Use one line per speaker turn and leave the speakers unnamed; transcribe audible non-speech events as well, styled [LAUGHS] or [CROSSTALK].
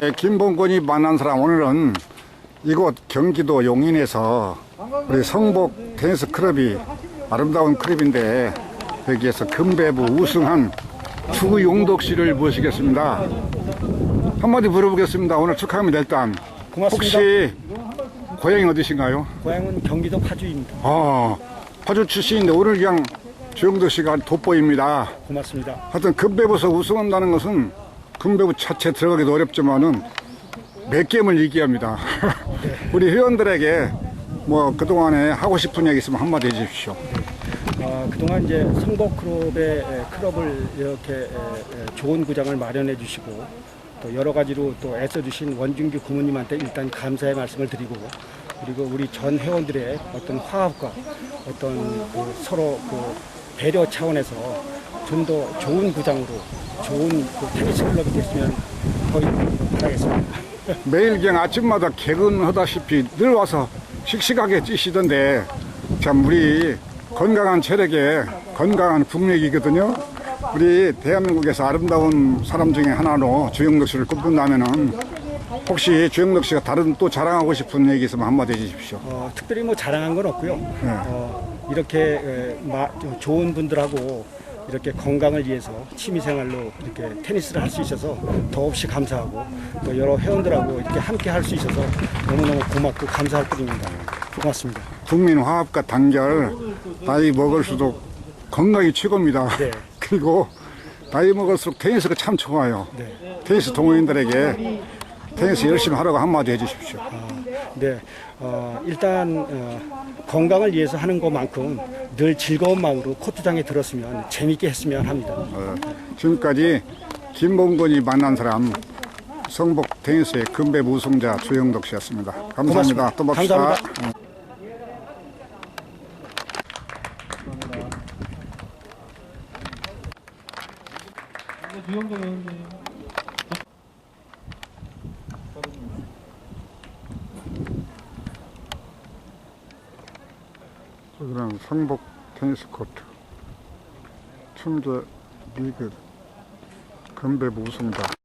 네, 김봉곤이 만난 사람 오늘은 이곳 경기도 용인에서 우리 성복 테니스 클럽이 아름다운 클럽인데 여기에서 금배부 우승한 추용덕 씨를 모시겠습니다. 한마디 물어보겠습니다. 오늘 축하합니다. 일단
고맙습니다.
혹시 고향이 어디신가요?
고향은 경기도 파주입니다.
아 파주 출신인데 오늘 그냥 주영덕 씨가 돋보입니다.
고맙습니다.
하여튼 금배부에서 우승한다는 것은 금배부 자체 들어가기도 어렵지만은 몇 게임을 얘기합니다. [LAUGHS] 우리 회원들에게 뭐 그동안에 하고 싶은 얘기 있으면 한마디 해주십시오.
어, 그동안 이제 성복클럽의 에, 클럽을 이렇게 좋은 구장을 마련해 주시고 또 여러 가지로 또 애써주신 원준규 부모님한테 일단 감사의 말씀을 드리고 그리고 우리 전 회원들의 어떤 화합과 어떤 그 서로 그 배려 차원에서 좀 더 좋은 구장으로 좋은 그 테니스 클럽이 됐으면 거의 바라겠습니다.
매일 그냥 아침마다 개근하다시피 늘 와서 씩씩하게 찌시던데 참 우리 건강한 체력에 건강한 국력이거든요. 우리 대한민국에서 아름다운 사람 중에 하나로 주영덕 씨를 꼽는다면은 혹시 주영덕 씨가 다른 또 자랑하고 싶은 얘기 있으면 한마디 해주십시오.
어, 특별히 뭐 자랑한 건 없고요. 어, 이렇게 에, 마, 좀 좋은 분들하고 이렇게 건강을 위해서 취미생활로 이렇게 테니스를 할 수 있어서 더없이 감사하고 또 여러 회원들하고 이렇게 함께 할 수 있어서 너무너무 고맙고 감사할 뿐입니다. 고맙습니다.
국민 화합과 단결 나이 먹을수록 건강이 최고입니다.
네. [LAUGHS]
그리고 나이 먹을수록 테니스가 참 좋아요.
네.
테니스 동호인들에게 테니스 열심히 하라고 한마디 해주십시오.
네, 어, 일단 어, 건강을 위해서 하는 것만큼 늘 즐거운 마음으로 코트장에 들었으면 재밌게 했으면 합니다.
어, 지금까지 김봉건이 만난 사람 성복 테니스의 금배 우승자 주영덕 씨였습니다. 감사합니다.
고맙습니다.
또 봅시다.
감사합니다.
여기는 성복 테니스 코트 춘제 리그 금배 우승자